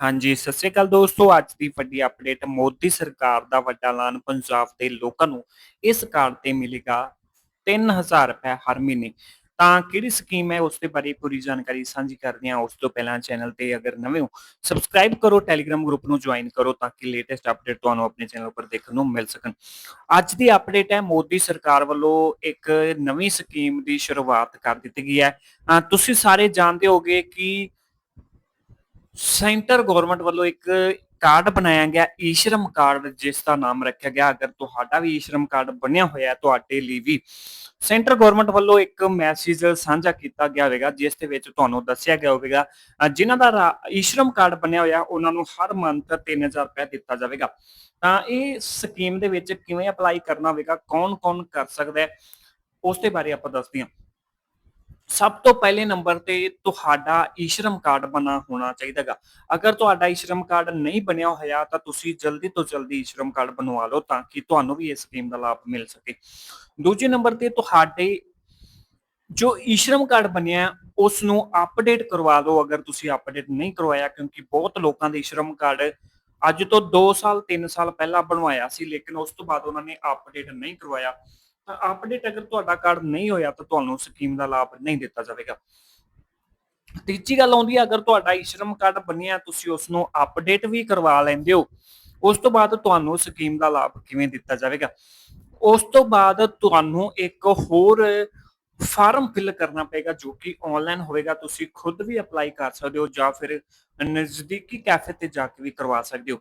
ਹਾਂਜੀ, ਸਤਿ ਸ੍ਰੀ ਅਕਾਲ ਦੋਸਤੋ। ਅੱਜ ਦੀ ਵੱਡੀ ਅਪਡੇਟ ਮੋਦੀ ਸਰਕਾਰ ਦਾ ਵੱਡਾ ਐਲਾਨ ਪੰਜਾਬ ਦੇ ਲੋਕਾਂ ਨੂੰ। ਇਸ ਕਾਰਡ ਤੇ ਮਿਲੇਗਾ 3000 ਰੁਪਏ ਹਰ ਮਹੀਨੇ। ਤਾਂ ਕਿਹੜੀ ਸਕੀਮ ਹੈ, ਉਸ ਦੇ ਬਾਰੇ ਪੂਰੀ ਜਾਣਕਾਰੀ ਸਾਂਝੀ ਕਰਦੇ ਹਾਂ। ਉਸ ਤੋਂ ਪਹਿਲਾਂ ਚੈਨਲ ਤੇ ਅਗਰ ਨਵੇਂ ਹੋ ਸਬਸਕ੍ਰਾਈਬ ਕਰੋ ਟੈਲੀਗ੍ਰam ਗਰੁੱਪ ਨੂੰ ਜੁਆਇਨ ਕਰੋ ਤਾਂ ਕਿ ਲੇਟੈਸਟ ਅਪਡੇਟ ਤੁਹਾਨੂੰ ਆਪਣੇ ਚੈਨਲ ਉੱਪਰ ਦੇਖਣ ਨੂੰ ਮਿਲ ਸਕਣ। ਅੱਜ ਦੀ ਅਪਡੇਟ ਹੈ, ਮੋਦੀ ਸਰਕਾਰ ਵੱਲੋਂ ਇੱਕ ਨਵੀਂ ਸਕੀਮ ਦੀ ਸ਼ੁਰੂਆਤ ਕਰ ਦਿੱਤੀ ਗਈ ਹੈ। ਤੁਸੀਂ ਸਾਰੇ ਜਾਣਦੇ ਹੋਗੇ ਕਿ ਸੈਂਟਰ ਗਵਰਨਮੈਂਟ ਵੱਲੋਂ ਇੱਕ ਕਾਰਡ ਬਣਾਇਆ ਗਿਆ ਈਸ਼ਰਮ ਕਾਰਡ ਜਿਸ ਦਾ ਨਾਮ ਰੱਖਿਆ ਗਿਆ। ਅਗਰ ਤੁਹਾਡਾ ਵੀ ਈਸ਼ਰਮ ਕਾਰਡ ਬਣਿਆ ਹੋਇਆ ਹੈ ਤੁਹਾਡੇ ਲਈ ਵੀ। ਸੈਂਟਰ ਗਵਰਨਮੈਂਟ ਵੱਲੋਂ ਇੱਕ ਮੈਸੇਜ ਸਾਂਝਾ ਕੀਤਾ ਗਿਆ ਹੋਵੇਗਾ ਜਿਸ ਦੇ ਵਿੱਚ ਤੁਹਾਨੂੰ ਦੱਸਿਆ ਗਿਆ ਹੋਵੇਗਾ ਅ, ਜਿਨ੍ਹਾਂ ਦਾ ਰਾ- ਈਸ਼ਰਮ ਕਾਰਡ ਬਣਿਆ ਹੋਇਆ ਉਹਨਾਂ ਨੂੰ ਹਰ ਮੰਥ 3000 ਰੁਪਏ ਦਿੱਤਾ ਜਾਵੇਗਾ। ਤਾਂ ਇਹ ਸਕੀਮ ਦੇ ਵਿੱਚ ਕਿਵੇਂ ਅਪਲਾਈ ਕਰਨਾ ਹੋਵੇਗਾ ਕੌਣ-ਕੌਣ ਕਰ ਸਕਦਾ ਹੈ ਉਸ ਦੇ ਬਾਰੇ ਆਪਾਂ ਦੱਸਦੇ ਹਾਂ। ਸਭ ਤੋਂ ਪਹਿਲੇ ਨੰਬਰ ਤੇ ਤੁਹਾਡਾ ਈਸ਼ਰਮ ਕਾਰਡ ਬਣਾ ਹੋਣਾ ਚਾਹੀਦਾਗਾ। ਅਗਰ ਤੁਹਾਡਾ ਈਸ਼ਰਮ ਕਾਰਡ ਨਹੀਂ ਬਣਿਆ ਹੋਇਆ ਤਾਂ ਤੁਸੀਂ ਜਲਦੀ ਤੋਂ ਜਲਦੀ ਈਸ਼ਰਮ ਕਾਰਡ ਬਣਵਾ ਲਓ ਤਾਂ ਕਿ ਤੁਹਾਨੂੰ ਵੀ ਇਸ ਸਕੀਮ ਦਾ ਲਾਭ ਮਿਲ ਸਕੇ। ਦੂਜੇ ਨੰਬਰ ਤੇ ਤੁਹਾਡੇ ਜੋ ਈਸ਼ਰਮ ਕਾਰਡ ਬਣਿਆ ਹੈ, ਉਸ ਨੂੰ ਅਪਡੇਟ ਕਰਵਾ ਦਿਓ ਅਗਰ ਤੁਸੀਂ ਅਪਡੇਟ ਨਹੀਂ ਕਰਵਾਇਆ ਕਿਉਂਕਿ ਬਹੁਤ ਲੋਕਾਂ ਦੇ ਈਸ਼ਰਮ ਕਾਰਡ ਅੱਜ ਤੋਂ 2 ਸਾਲ 3 ਸਾਲ ਪਹਿਲਾਂ ਬਣਵਾਇਆ ਸੀ ਲੇਕਿਨ ਉਸ ਤੋਂ ਬਾਅਦ ਉਹਨਾਂ ਨੇ ਅਪਡੇਟ ਨਹੀਂ ਕਰਵਾਇਆ। ਤਾਂ ਅਪਡੇਟ ਅਗਰ ਤੁਹਾਡਾ ਕਾਰਡ ਨਹੀਂ ਹੋਇਆ ਤਾਂ ਤੁਹਾਨੂੰ ਸਕੀਮ ਦਾ ਲਾਭ ਨਹੀਂ ਦਿੱਤਾ ਜਾਵੇਗਾ। ਤੀਜੀ ਗੱਲ ਆਉਂਦੀ ਹੈ, ਅਗਰ ਤੁਹਾਡਾ ਈਸ਼ਰਮ ਕਾਰਡ ਬਣਿਆ, ਤੁਸੀਂ ਉਸ ਨੂੰ ਅਪਡੇਟ ਵੀ ਕਰਵਾ ਲੈਂਦੇ ਹੋ, ਉਸ ਤੋਂ ਬਾਅਦ ਤੁਹਾਨੂੰ ਸਕੀਮ ਦਾ ਲਾਭ ਕਿਵੇਂ ਦਿੱਤਾ ਜਾਵੇਗਾ? ਉਸ ਤੋਂ ਬਾਅਦ ਤੁਹਾਨੂੰ ਇੱਕ ਹੋਰ ਫਾਰਮ ਫਿਲ ਕਰਨਾ ਪਏਗਾ, ਜੋ ਕਿ ਆਨਲਾਈਨ ਹੋਵੇਗਾ, ਤੁਸੀਂ ਖੁਦ ਵੀ ਅਪਲਾਈ ਕਰ ਸਕਦੇ ਹੋ ਜਾਂ ਫਿਰ ਨਜ਼ਦੀਕੀ ਕੈਫੇ ਤੇ ਜਾ ਕੇ ਵੀ ਕਰਵਾ ਸਕਦੇ ਹੋ।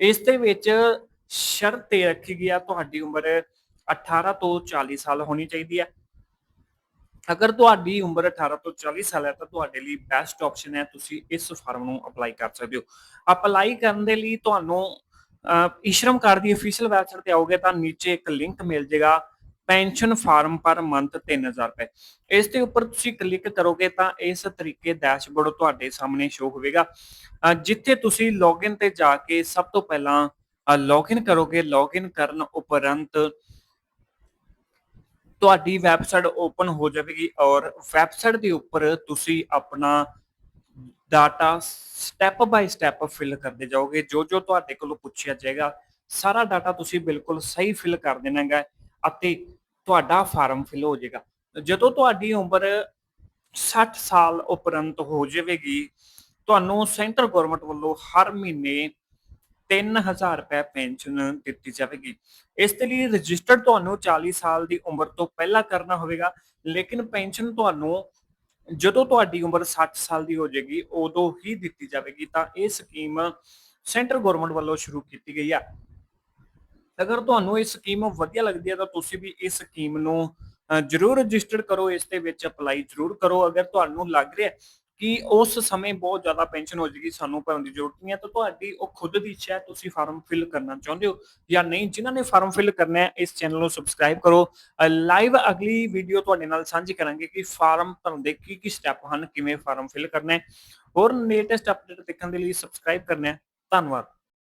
ਇਸ ਦੇ ਵਿੱਚ ਸ਼ਰਤ ਇਹ ਰੱਖੀ ਗਈ ਆ, ਤੁਹਾਡੀ ਉਮਰ 18 ਤੋਂ 40 ਸਾਲ ਹੋਣੀ ਚਾਹੀਦੀ ਹੈ। ਅਗਰ ਤੁਹਾਡੀ ਉਮਰ 18 ਤੋਂ 40 ਸਾਲ ਹੈ, ਤਾਂ ਤੁਹਾਡੇ ਲਈ ਬੈਸਟ ਆਪਸ਼ਨ ਹੈ, ਤੁਸੀਂ ਇਸ ਫਾਰਮ ਨੂੰ ਅਪਲਾਈ ਕਰ ਸਕਦੇ ਹੋ। ਅਪਲਾਈ ਕਰਨ ਦੇ ਲਈ ਤੁਹਾਨੂੰ ਈਸ਼ਰਮ ਕਾਰਡ ਦੀ ਅਫੀਸ਼ੀਅਲ ਵੈਬਸਾਈਟ ਤੇ ਆਓਗੇ, ਤਾਂ ਨੀਚੇ ਇੱਕ ਲਿੰਕ ਮਿਲ ਜਾਏਗਾ ਪੈਨਸ਼ਨ ਫਾਰਮ ਪਰ ਮੰਥ 3000 ਰੁਪਏ। ਇਸ ਦੇ ਉੱਪਰ ਤੁਸੀਂ ਕਲਿੱਕ ਕਰੋਗੇ, ਤਾਂ ਇਸ ਤਰੀਕੇ ਡੈਸ਼ਬੋਰਡ ਤੁਹਾਡੇ ਸਾਹਮਣੇ ਸ਼ੋ ਹੋਵੇਗਾ। ਜਿੱਥੇ ਤੁਸੀਂ ਲੌਗਇਨ ਤੇ ਜਾ ਕੇ ਸਭ ਤੋਂ ਪਹਿਲਾਂ ਲੌਗਇਨ ਕਰੋਗੇ। ਲੌਗਇਨ ਕਰਨ ਉਪਰੰਤ ਤੁਹਾਡੀ ਵੈਬਸਾਈਟ ਓਪਨ ਹੋ ਜਾਵੇਗੀ ਔਰ ਵੈਬਸਾਈਟ ਦੇ ਉੱਪਰ ਤੁਸੀਂ ਆਪਣਾ data step by step fill ਕਰਦੇ ਜਾਓਗੇ। ਜੋ ਜੋ ਤੁਹਾਡੇ ਕੋਲੋਂ ਪੁੱਛਿਆ ਜਾਏਗਾ, ਸਾਰਾ ਡਾਟਾ ਤੁਸੀਂ ਬਿਲਕੁਲ ਸਹੀ ਫਿਲ ਕਰ ਦੇਣਾ ਹੈ ਅਤੇ ਤੁਹਾਡਾ ਫਾਰਮ ਫਿਲ ਹੋ ਜਾਏਗਾ। ਜਦੋਂ ਤੁਹਾਡੀ ਉਮਰ 60 ਸਾਲ ਉਪਰੰਤ ਹੋ ਜਾਵੇਗੀ, ਤੁਹਾਨੂੰ ਸੈਂਟਰ ਗਵਰਨਮੈਂਟ ਵੱਲੋਂ ਹਰ ਮਹੀਨੇ 3000 ਰੁਪਏ ਪੈਨਸ਼ਨ ਦਿੱਤੀ ਜਾਵੇਗੀ। ਇਸ ਦੇ ਲਈ ਰਜਿਸਟਰ ਤੁਹਾਨੂੰ 40 ਸਾਲ ਦੀ ਉਮਰ ਤੋਂ ਪਹਿਲਾਂ ਕਰਨਾ ਹੋਵੇਗਾ, ਲੇਕਿਨ ਪੈਨਸ਼ਨ ਤੁਹਾਨੂੰ ਜਦੋਂ ਤੁਹਾਡੀ ਉਮਰ 60 ਸਾਲ ਦੀ ਹੋ ਜਾਏਗੀ, ਉਦੋਂ ਹੀ ਦਿੱਤੀ ਜਾਵੇਗੀ, ਤਾਂ ਇਹ ਸਕੀਮ ਸੈਂਟਰ ਗਵਰਨਮੈਂਟ ਵੱਲੋਂ ਸ਼ੁਰੂ ਕੀਤੀ ਗਈ ਹੈ ਅਗਰ ਤੁਹਾਨੂੰ ਇਹ ਸਕੀਮ ਵਧੀਆ ਲੱਗਦੀ ਹੈ ਤਾਂ ਤੁਸੀਂ ਵੀ ਇਸ ਸਕੀਮ ਨੂੰ ਜ਼ਰੂਰ ਰਜਿਸਟਰ ਕਰੋ, ਇਸ ਦੇ ਵਿੱਚ ਅਪਲਾਈ ਜ਼ਰੂਰ ਕਰੋ। ਅਗਰ ਤੁਹਾਨੂੰ ਲੱਗ ਰਿਹਾ ਕਿ ਉਸ ਸਮੇਂ ਬਹੁਤ ਜ਼ਿਆਦਾ ਪੈਨਸ਼ਨ ਹੋ ਜਾਏਗੀ ਸਾਨੂੰ ਭਰਨ ਦੀ ਜ਼ਰੂਰਤ ਨਹੀਂ ਹੈ ਤਾਂ ਤੁਹਾਡੀ ਉਹ ਖੁਦ ਦੀ ਇੱਛਾ ਹੈ, ਤੁਸੀਂ ਫਾਰਮ ਫਿਲ ਕਰਨਾ ਚਾਹੁੰਦੇ ਹੋ ਜਾਂ ਨਹੀਂ, ਜਿਨ੍ਹਾਂ ਨੇ ਫਾਰਮ ਫਿਲ ਕਰਨਾ ਹੈ, ਇਸ ਚੈਨਲ ਨੂੰ ਸਬਸਕ੍ਰਾਈਬ ਕਰੋ। ਲਾਈਵ ਅਗਲੀ ਵੀਡੀਓ ਤੁਹਾਡੇ ਨਾਲ ਸਾਂਝੀ ਕਰਾਂਗੇ ਕਿ ਫਾਰਮ ਭਰਨ ਦੇ ਕੀ ਕੀ ਸਟੈਪ ਹਨ, ਕਿਵੇਂ ਫਾਰਮ ਫਿਲ ਕਰਨਾ ਹੈ। ਹੋਰ ਲੇਟੈਸਟ ਅਪਡੇਟ ਦੇਖਣ ਦੇ ਲਈ ਸਬਸਕ੍ਰਾਈਬ ਕਰਨਾ ਹੈ। ਧੰਨਵਾਦ।